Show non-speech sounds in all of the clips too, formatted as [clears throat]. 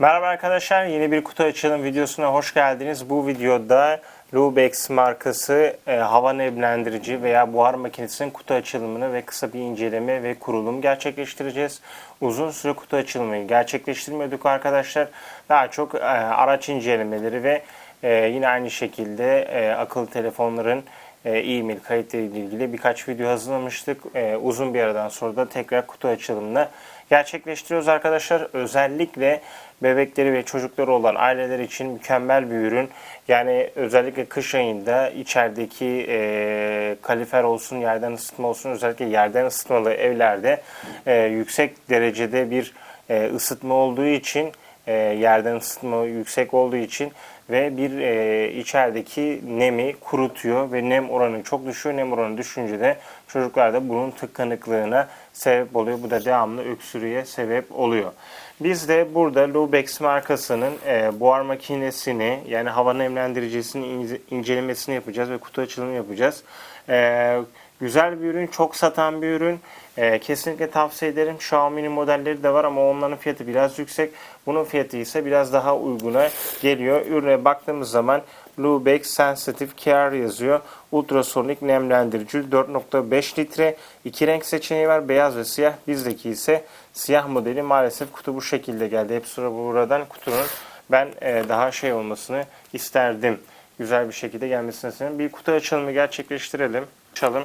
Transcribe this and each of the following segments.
Merhaba arkadaşlar, yeni bir kutu açılım videosuna hoş geldiniz. Bu videoda Lubex markası e, hava nemlendirici veya buhar makinesinin kutu açılımını ve kısa bir inceleme ve kurulum gerçekleştireceğiz. Uzun süre kutu açılımı gerçekleştirmiyorduk arkadaşlar. Daha çok e, araç incelemeleri ve e, yine aynı şekilde e, akıllı telefonların e, e-mail kayıtlarıyla ilgili birkaç video hazırlamıştık. E, uzun bir aradan sonra da tekrar kutu açılımını gerçekleştiriyoruz arkadaşlar. Özellikle bebekleri ve çocukları olan aileler için mükemmel bir ürün. Yani özellikle kış ayında içerideki e, kalifer olsun, yerden ısıtma olsun özellikle yerden ısıtmalı evlerde e, yüksek derecede bir e, ısıtma olduğu için e, yerden ısıtma yüksek olduğu için ve bir e, içerideki nemi kurutuyor ve nem oranı çok düşüyor. Nem oranı düşünce de çocuklarda bunun tıkanıklığına sebep oluyor. Bu da devamlı öksürüğe sebep oluyor. Biz de burada Lubex markasının e, buhar makinesini yani hava nemlendiricisini ince- incelemesini yapacağız ve kutu açılımı yapacağız. E, güzel bir ürün, çok satan bir ürün. E, kesinlikle tavsiye ederim. Xiaomi'nin modelleri de var ama onların fiyatı biraz yüksek. Bunun fiyatı ise biraz daha uyguna geliyor. Ürüne baktığımız zaman Lubex Sensitive Care yazıyor. Ultrasonik nemlendirici 4.5 litre. İki renk seçeneği var. Beyaz ve siyah. Bizdeki ise siyah modeli. Maalesef kutu bu şekilde geldi. Hep sıra buradan kutunun ben e, daha şey olmasını isterdim. Güzel bir şekilde gelmesini istedim. Bir kutu açılımı gerçekleştirelim. Açalım.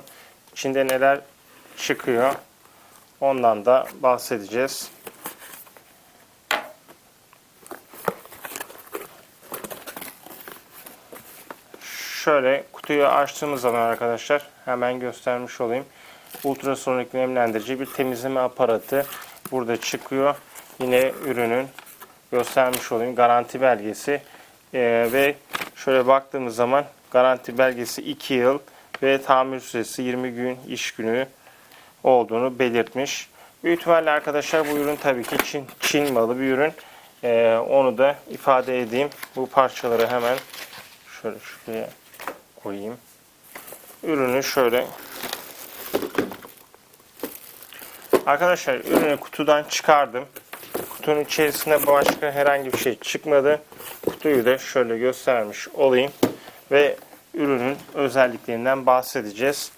İçinde neler çıkıyor. Ondan da bahsedeceğiz. Şöyle kutuyu açtığımız zaman arkadaşlar hemen göstermiş olayım. Ultrasonik nemlendirici bir temizleme aparatı burada çıkıyor. Yine ürünün göstermiş olayım garanti belgesi Ee, ve şöyle baktığımız zaman garanti belgesi 2 yıl ve tamir süresi 20 gün iş günü olduğunu belirtmiş. Büyük ihtimalle arkadaşlar bu ürün tabii ki Çin, Çin malı bir ürün. Ee, onu da ifade edeyim. Bu parçaları hemen şöyle şuraya koyayım. Ürünü şöyle Arkadaşlar ürünü kutudan çıkardım. Kutunun içerisinde başka herhangi bir şey çıkmadı. Kutuyu da şöyle göstermiş olayım. Ve ürünün özelliklerinden bahsedeceğiz.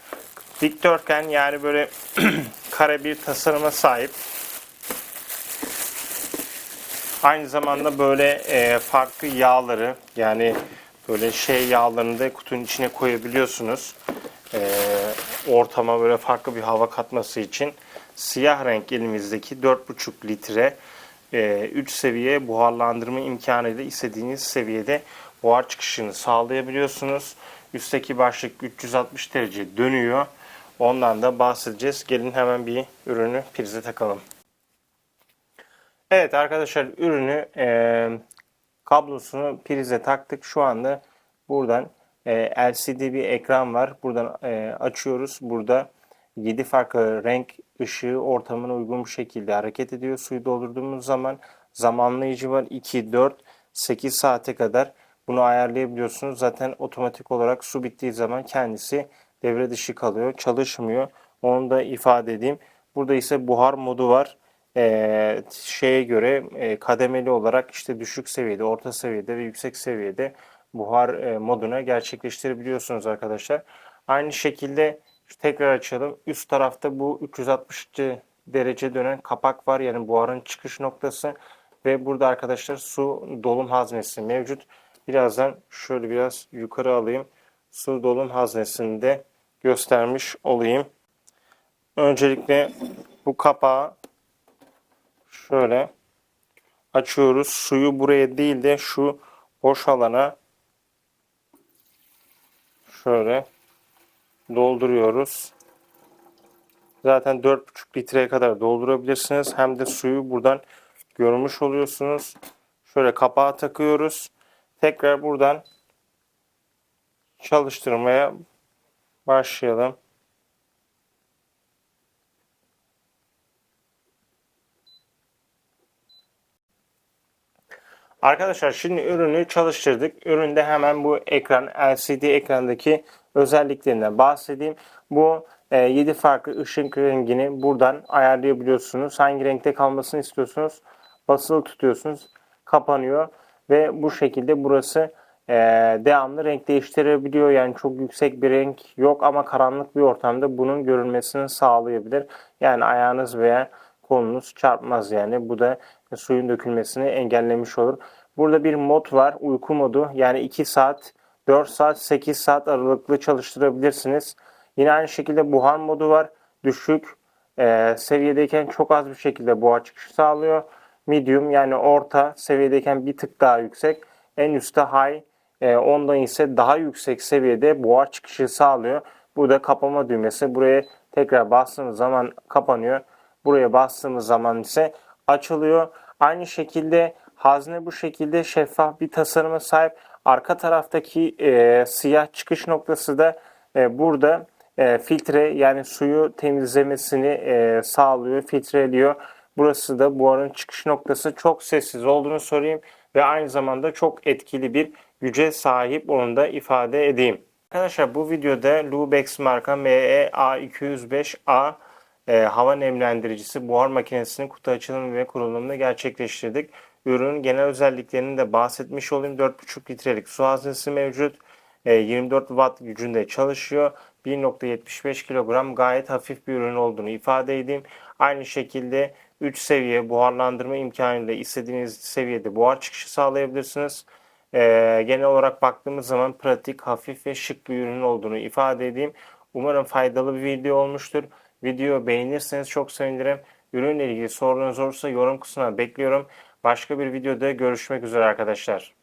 Dikdörtgen yani böyle [clears throat] kare bir tasarıma sahip. Aynı zamanda böyle e, farklı yağları yani böyle şey yağlarını da kutunun içine koyabiliyorsunuz. E, ortama böyle farklı bir hava katması için. Siyah renk elimizdeki 4,5 litre 3 seviye buharlandırma imkanıyla istediğiniz seviyede buhar çıkışını sağlayabiliyorsunuz. Üstteki başlık 360 derece dönüyor. Ondan da bahsedeceğiz. Gelin hemen bir ürünü prize takalım. Evet arkadaşlar ürünü e, kablosunu prize taktık. Şu anda buradan e, LCD bir ekran var. Buradan e, açıyoruz. Burada 7 farklı renk ışığı ortamına uygun bir şekilde hareket ediyor. Suyu doldurduğumuz zaman zamanlayıcı var. 2, 4, 8 saate kadar bunu ayarlayabiliyorsunuz. Zaten otomatik olarak su bittiği zaman kendisi devre dışı kalıyor. Çalışmıyor. Onu da ifade edeyim. Burada ise buhar modu var. Ee, şeye göre e, kademeli olarak işte düşük seviyede, orta seviyede ve yüksek seviyede buhar e, moduna gerçekleştirebiliyorsunuz arkadaşlar. Aynı şekilde tekrar açalım. Üst tarafta bu 360 derece dönen kapak var. Yani buharın çıkış noktası ve burada arkadaşlar su dolum haznesi mevcut. Birazdan şöyle biraz yukarı alayım. Su dolum haznesini de göstermiş olayım. Öncelikle bu kapağı şöyle açıyoruz. Suyu buraya değil de şu boş alana şöyle dolduruyoruz. Zaten 4,5 litreye kadar doldurabilirsiniz. Hem de suyu buradan görmüş oluyorsunuz. Şöyle kapağı takıyoruz. Tekrar buradan çalıştırmaya başlayalım. Arkadaşlar şimdi ürünü çalıştırdık. Üründe hemen bu ekran LCD ekrandaki özelliklerinden bahsedeyim. Bu e, 7 farklı ışık rengini buradan ayarlayabiliyorsunuz. Hangi renkte kalmasını istiyorsunuz? Basılı tutuyorsunuz. kapanıyor ve bu şekilde burası e, devamlı renk değiştirebiliyor. Yani çok yüksek bir renk yok ama karanlık bir ortamda bunun görülmesini sağlayabilir. Yani ayağınız veya kolunuz çarpmaz yani. Bu da suyun dökülmesini engellemiş olur. Burada bir mod var. Uyku modu. Yani 2 saat, 4 saat, 8 saat aralıklı çalıştırabilirsiniz. Yine aynı şekilde buhar modu var. Düşük e, seviyedeyken çok az bir şekilde buhar çıkışı sağlıyor. Medium yani orta seviyedeyken bir tık daha yüksek. En üstte high e, ondan ise daha yüksek seviyede buhar çıkışı sağlıyor. Burada kapama düğmesi. Buraya tekrar bastığımız zaman kapanıyor. Buraya bastığımız zaman ise açılıyor. Aynı şekilde hazne bu şekilde şeffaf bir tasarıma sahip. Arka taraftaki e, siyah çıkış noktası da e, burada e, filtre yani suyu temizlemesini e, sağlıyor, filtreliyor. Burası da buharın çıkış noktası çok sessiz olduğunu söyleyeyim ve aynı zamanda çok etkili bir güce sahip onu da ifade edeyim. Arkadaşlar bu videoda Lubex marka E MEA205A e, hava nemlendiricisi buhar makinesinin kutu açılımı ve kurulumunu gerçekleştirdik. Ürünün genel özelliklerini de bahsetmiş olayım. 4,5 litrelik su haznesi mevcut. E, 24 watt gücünde çalışıyor. 1.75 kilogram gayet hafif bir ürün olduğunu ifade edeyim. Aynı şekilde 3 seviye buharlandırma imkanıyla istediğiniz seviyede buhar çıkışı sağlayabilirsiniz. Ee, genel olarak baktığımız zaman pratik, hafif ve şık bir ürün olduğunu ifade edeyim. Umarım faydalı bir video olmuştur. Videoyu beğenirseniz çok sevinirim. Ürünle ilgili sorunuz olursa yorum kısmına bekliyorum. Başka bir videoda görüşmek üzere arkadaşlar.